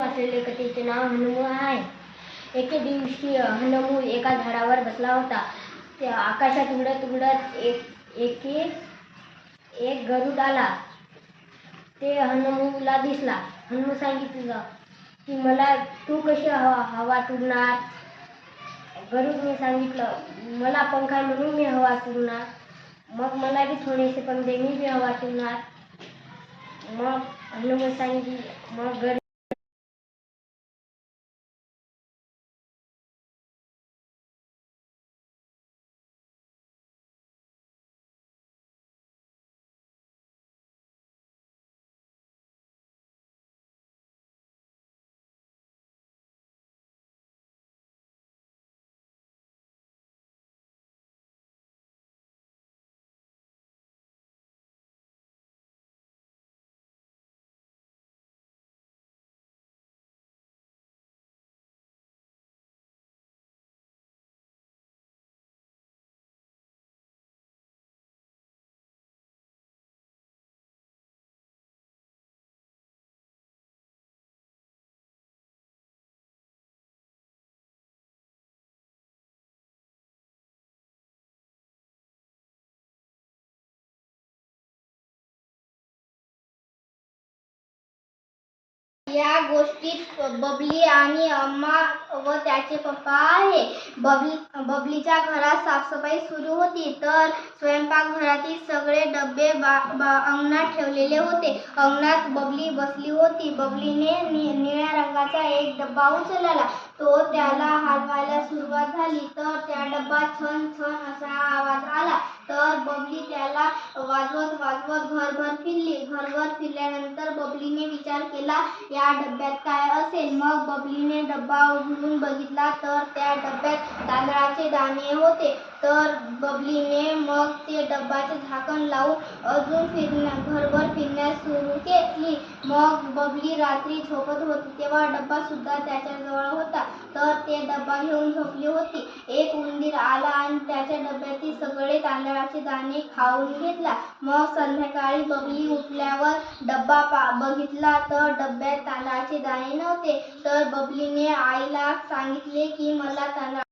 वाचलेले कथेचे नाव हनुमू आहे. एके दिवशी हनुमू एका झाडावर बसला होता. त्या आकाशात उडत उडत एक एके एक गरुड आला. ते हनुमूला दिसला. हनुमू सांगितलं की मला तू कशी हवा हवा तुडणार? गरुडने सांगितलं मला पंखा म्हणून मी हवा तुडणार. मग मला बी थोडेसे पंखे मी बी हवा तुडणार. मग हनुमान सांगितलं मग गरुड या गोष्टीत बबली आणि अम्मा व त्याचे पप्पा आहे. बबली बबलीच्या घरात साफसफाई सुरू होती तर स्वयंपाकघरातील सगळे डबे बा, बा अंगणात ठेवलेले होते. अंगणात बबली बसली होती. बबलीने नि, निळ्या रंगाचा एक डब्बा उचलला. तो त्याला हलवायला सुरुवात झाली तर त्या डब्बा छन छन असा आवाज आला. तर बबली त्याला वाजवत वाजवत घरभर फिरली. घरभर फिरल्यानंतर बबलीने विचार केला या डब्यात काय असेल? मग बबलीने डब्बा उघडून बघितला तर त्या डब्यात तांदळाचे दाणे होते. तर बबलीने मग ते डब्बाचे झाकण लावून अजून फिरण्या घरभर फिरण्यास सुरू केली. मग बबली रात्री झोपत होती तेव्हा डब्बा सुद्धा त्याच्याजवळ होता. तर ते डब्बा घेऊन झोपली होती. एक उंदीर आला आणि त्याच्या डब्यातील तांदळाचे दाणे खाऊन घेतला. मग संध्याकाळी बबली उठल्यावर डब्बा पा बघितला तर डब्यात तांदळाचे दाणे नव्हते. तर बबलीने आईला सांगितले की मला तांदळा